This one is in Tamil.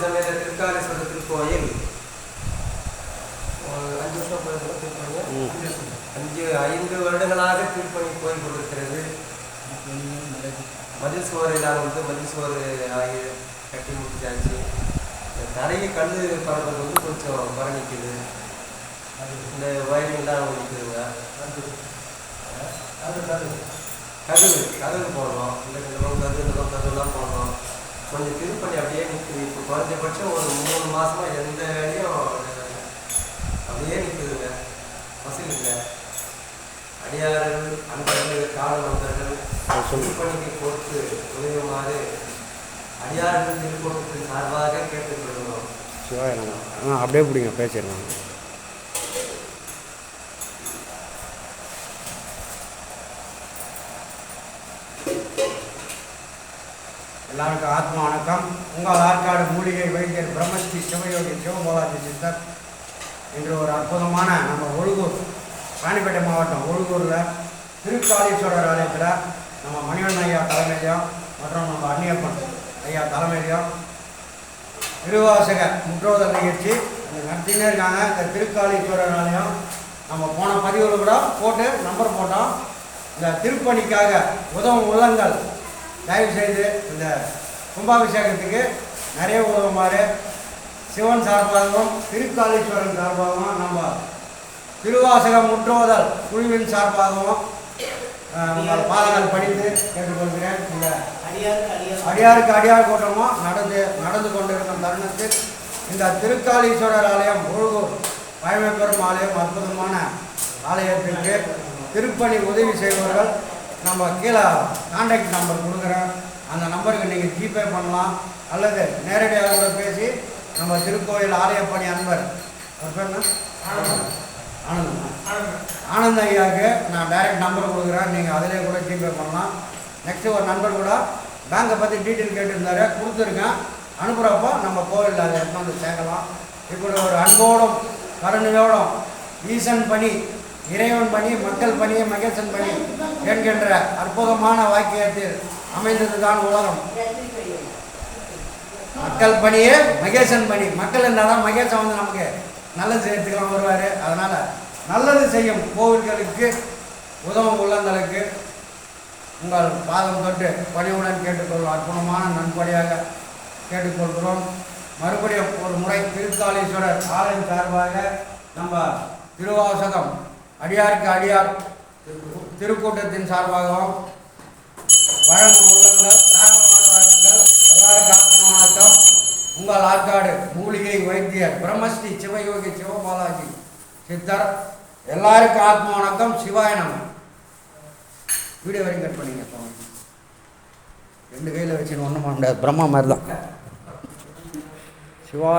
சமேத திருக்காலேஸ்வரர் திருக்கோயில் அஞ்சு வருஷம் திருப்பணிங்க அஞ்சு ஐந்து வருடங்களாக திருப்பணி கோயில் கொண்டிருக்கிறது மதில் சுவர் எல்லாம் வந்து மதில் சுவர் ஆகி கட்டி முடிச்சாச்சு இந்த தரையை கல் பரப்புறது வந்து கொஞ்சம் மரணிக்குது இந்த வயலிங்லாம் நிற்குதுங்க கதவு கதவு போடுறோம் இந்த இந்த கதவு இந்த கதவுலாம் போடுறோம் கொஞ்சம் திருப்பணி அப்படியே நிற்குது இப்போ குறைஞ்சபட்சம் ஒரு மூணு மாசமா எந்த வேலையும் அப்படியே நிற்குதுங்க வசதி இல்லை அடியார்கள் அன்பர்கள் கால நண்பர்கள் திருப்பணிக்கு பொறுத்து உதவுமாறு அடியார்கள் திருக்கூட்டத்தின் சார்பாக கேட்டுக்கொள்கிறோம். அப்படியே பிடிங்க பேசிடலாம். எல்லாருக்கும் ஆத்மா வணக்கம். உங்கள் ஆற்காடு மூலிகை வைத்தியர் பிரம்மஸ்ரீ சிவயோகி சிவமோலாஜி சித்தர். இன்று ஒரு அற்புதமான நம்ம ஒழுகூர் ராணிப்பேட்டை மாவட்டம் ஒழுகூரில் திருக்காளீஸ்வரர் ஆலயத்தில் நம்ம மணிவன் ஐயா தலைமையிலையும் மற்றும் நம்ம அன்னியப்பன் ஐயா தலைமையிலையும் திருவாசக முற்றோதல் நிகழ்ச்சி. அது நடத்தினே இருக்காங்க. இந்த திருக்காளீஸ்வரர் ஆலயம் நம்ம போன பதிவில் கூட போட்டு நம்பர் போட்டோம். இந்த திருப்பணிக்காக உதவும் உள்ளங்கள் தயவு செய்து இந்த கும்பாபிஷேகத்துக்கு நிறைய உதவுமாறு சிவன் சார்பாகவும் திருக்காளீஸ்வரன் சார்பாகவும் நம்ம திருவாசகம் முற்றோதல் குழுவின் சார்பாகவும் உங்கள் பாதங்கள் படித்து கேட்டுக்கொள்கிறேன். இந்த அடியாருக்கு அடியார் கூட்டமும் நடந்து நடந்து கொண்டிருக்கும் தருணத்தில் இந்த திருக்காளீஸ்வரர் ஆலயம் முழுகூர் பழமை பெறும் ஆலயம் அற்புதமான ஆலயத்திற்கு திருப்பணி உதவி செய்பவர்கள் நம்ம கீழே கான்டாக்ட் நம்பர் கொடுக்குறேன். அந்த நம்பருக்கு நீங்கள் ஜிபே பண்ணலாம். அல்லது நேரடியாக கூட பேசி நம்ம திருக்கோயில் ஆலய பணி அன்பர். அவர் பேர்? ஆனந்தம் ஆனந்த் ஐயாவுக்கு நான் டைரக்ட் நம்பர் கொடுக்குறேன். நீங்கள் அதிலே கூட ஜிபே பண்ணலாம். நெக்ஸ்ட்டு ஒரு நண்பர் கூட பேங்கை பற்றி டீட்டெயில் கேட்டிருந்தாரு. கொடுத்துருக்கேன். அனுப்புகிறப்போ நம்ம கோவிலில் அதை எடுத்து வந்து சேர்க்கலாம். இப்படி ஒரு அன்போடும் கருணையோடும் ஈசன் பணி இறைவன் பணி மக்கள் பணியை மகேசன் பணி என்கின்ற அற்புதமான வாக்கியத்தில் அமைந்தது தான் உலகம். மக்கள் பணியே மகேசன் பணி. மக்கள் இருந்தால் தான் மகேசன் வந்து நமக்கு நல்லது செய்யறதுக்கெல்லாம் வருவார். அதனால் நல்லது செய்யும் கோவில்களுக்கு உதவும் உள்ளங்களுக்கு உங்கள் பாதம் தொட்டு பணிவுடன் கேட்டுக்கொள்வோம் அற்புதமான நன்கொடையாக கேட்டுக்கொள்கிறோம். மறுபடியும் ஒரு முறை திருக்காளீஸ்வரர் ஆலயம் சார்பாக நம்ம திருவாசகம் அடியாருக்கு அடியார் திருக்கூட்டத்தின் சார்பாகவும் வழங்கும் உள்ளங்கள் தாராளமான வழங்குங்கள் எல்லாருக்கும் ஆத்ம வணக்கம் உங்கள் ஆற்காடு மூலிகை வைத்தியர் பிரம்மஸ்ரீ சிவயோகி சிவபாலாஜி சித்தர். எல்லாருக்கும் ஆத்ம வணக்கம் சிவாய நம. வீடியோ வரையும் கட் பண்ணிங்க சுவாமி. ரெண்டு கையில் வச்சுன்னு ஒன்றும் பண்ண முடியாது. பிரம்மா மாதிரி தான் சிவாய